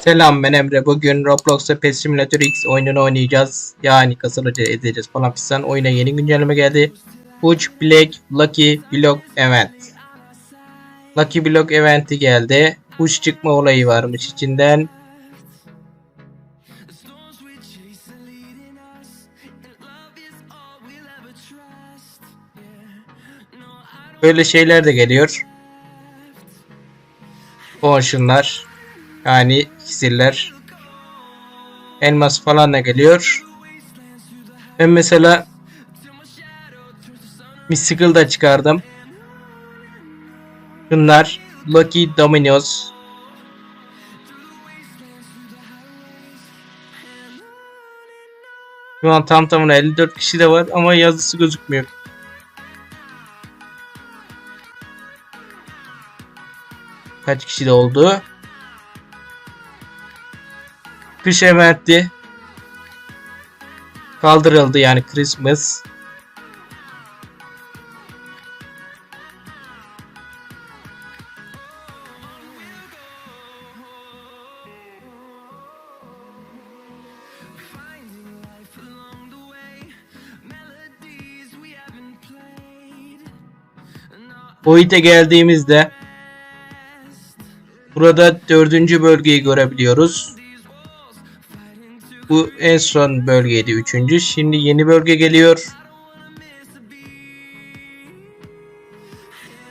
Selam ben Emre. Bugün Roblox'ta Pet Simulator X oyununu oynayacağız. Yani kasılıcı edeceğiz falan fistan. Oyuna yeni güncelleme geldi. Push Black Lucky Block Event. Lucky Block Event'i geldi. Push çıkma olayı varmış içinden. Böyle şeyler de geliyor. Potionlar. Yani iksirler. Elmas falan da geliyor. Ben mesela Mystical da çıkardım. Bunlar Lucky Dominoes. Şu an tam tamına 54 kişi de var ama yazısı gözükmüyor. Kaç kişi de oldu? Kış eventi kaldırıldı yani Christmas. Boyut'a geldiğimizde burada dördüncü bölgeyi görebiliyoruz. Bu en son bölgeydi üçüncü. Şimdi yeni bölge geliyor.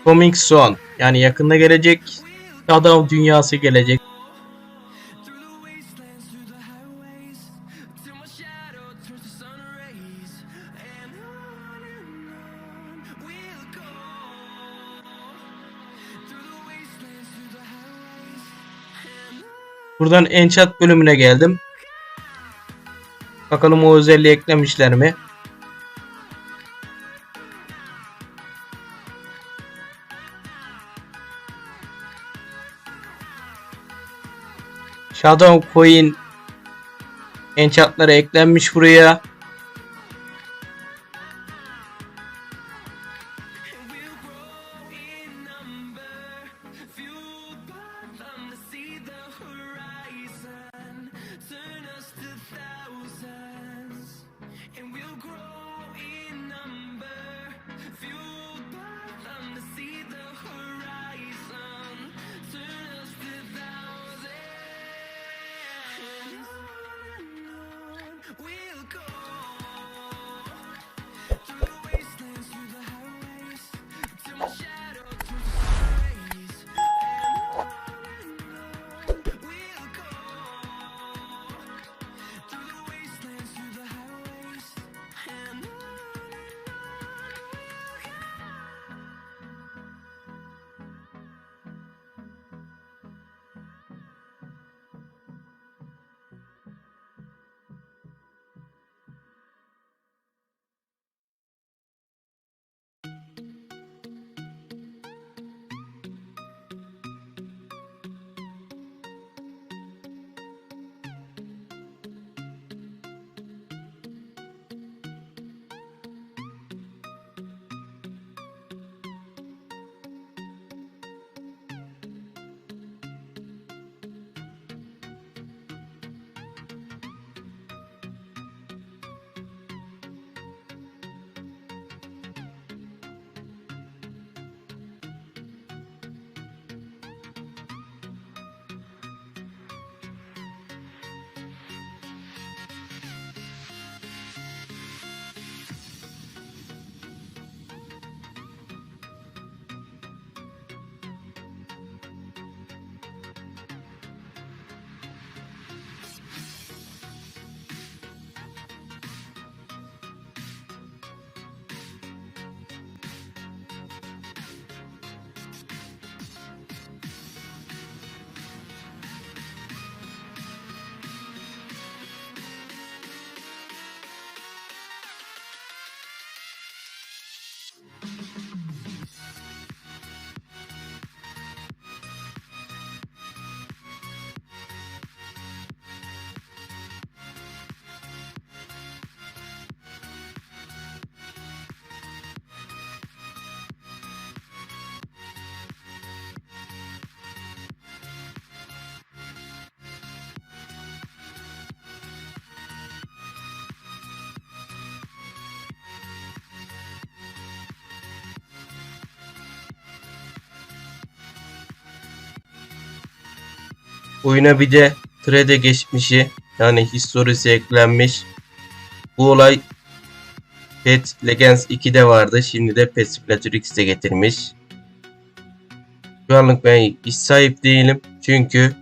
Coming soon. Yani yakında gelecek. Adam dünyası gelecek. Buradan Enchant bölümüne geldim. Bakalım o özelliği eklemişler mi? Shadow Coin enchantları eklenmiş buraya. Oyuna bir de trade geçmişi yani historisi eklenmiş. Bu olay Pet Legends 2'de vardı. Şimdi de Pet Simulator X'de getirmiş. Şu anlık ben iş sahip değilim. Çünkü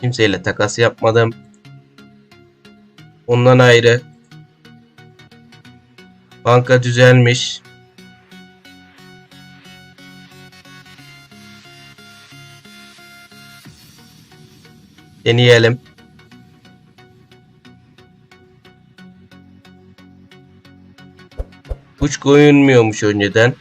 kimseyle takas yapmadım. Ondan ayrı banka düzelmiş. Deneyelim. Uç koyulmuyormuş önceden.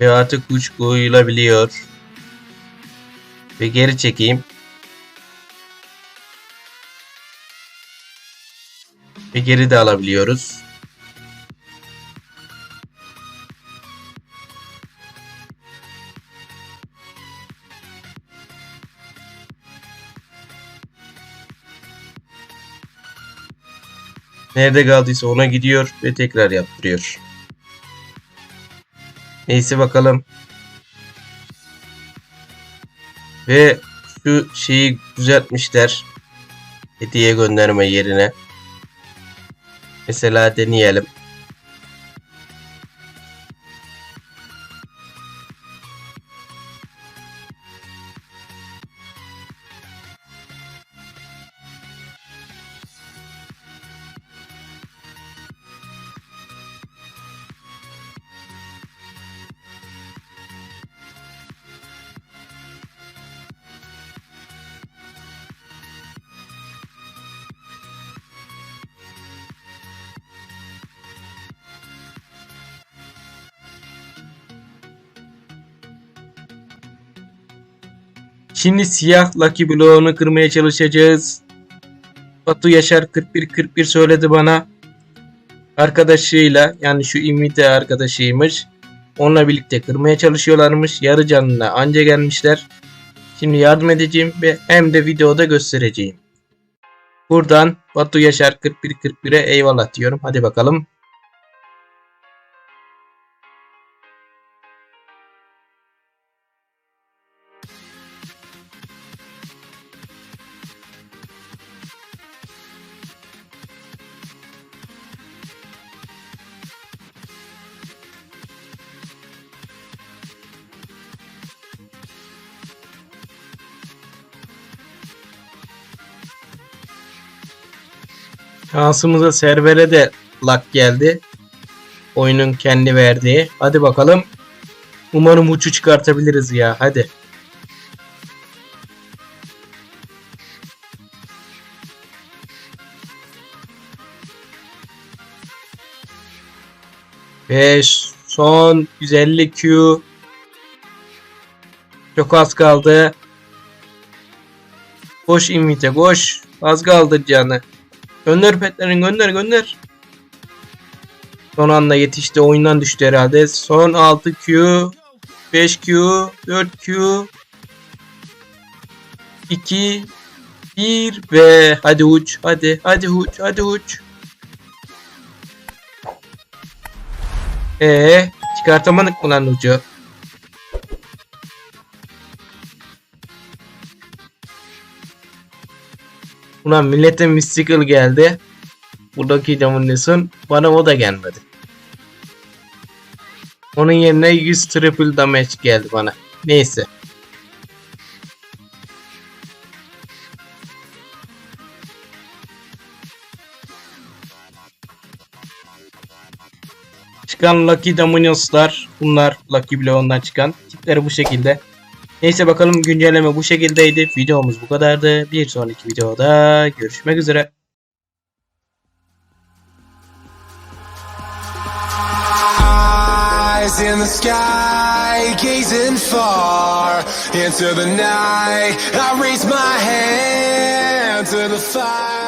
Ve artık uç koyulabiliyor. Ve geri çekeyim. Ve geri de alabiliyoruz. Nerede kaldıysa ona gidiyor ve tekrar yaptırıyor. Neyse bakalım. Ve şu şeyi düzeltmişler. Hediye gönderme yerine. Mesela deneyelim. Şimdi siyah Lucky bloğunu kırmaya çalışacağız. Batu Yaşar 41 41 söyledi bana. Arkadaşıyla yani şu imite arkadaşıymış. Onunla birlikte kırmaya çalışıyorlarmış. Yarı canına anca gelmişler. Şimdi yardım edeceğim ve hem de videoda göstereceğim. Buradan Batu Yaşar 41 41'e eyvallah diyorum. Hadi bakalım. Şansımıza servere de lak geldi. Oyunun kendi verdiği. Hadi bakalım. Umarım uçu çıkartabiliriz ya. Hadi. Ve son 150 Q. Çok az kaldı. Koş invite koş. Az kaldı canı. Gönder petlerin gönder gönder. Son anda yetişti oyundan düştü herhalde. Son 6 Q 5 Q 4 Q 2 1 ve hadi uç hadi hadi uç hadi uç. Ee çıkartamadık mı lan ucu? Ulan millete Mystical geldi. Buradaki Domination bana o da gelmedi. Onun yerine 100 triple damage geldi bana. Neyse. Çıkan Lucky Dominious'lar bunlar Lucky Block'undan çıkan tipleri bu şekilde. Neyse bakalım güncelleme bu şekildeydi. Videomuz bu kadardı. Bir sonraki videoda görüşmek üzere. İn the sky, gazing far into the night. I raise my hand to the fire.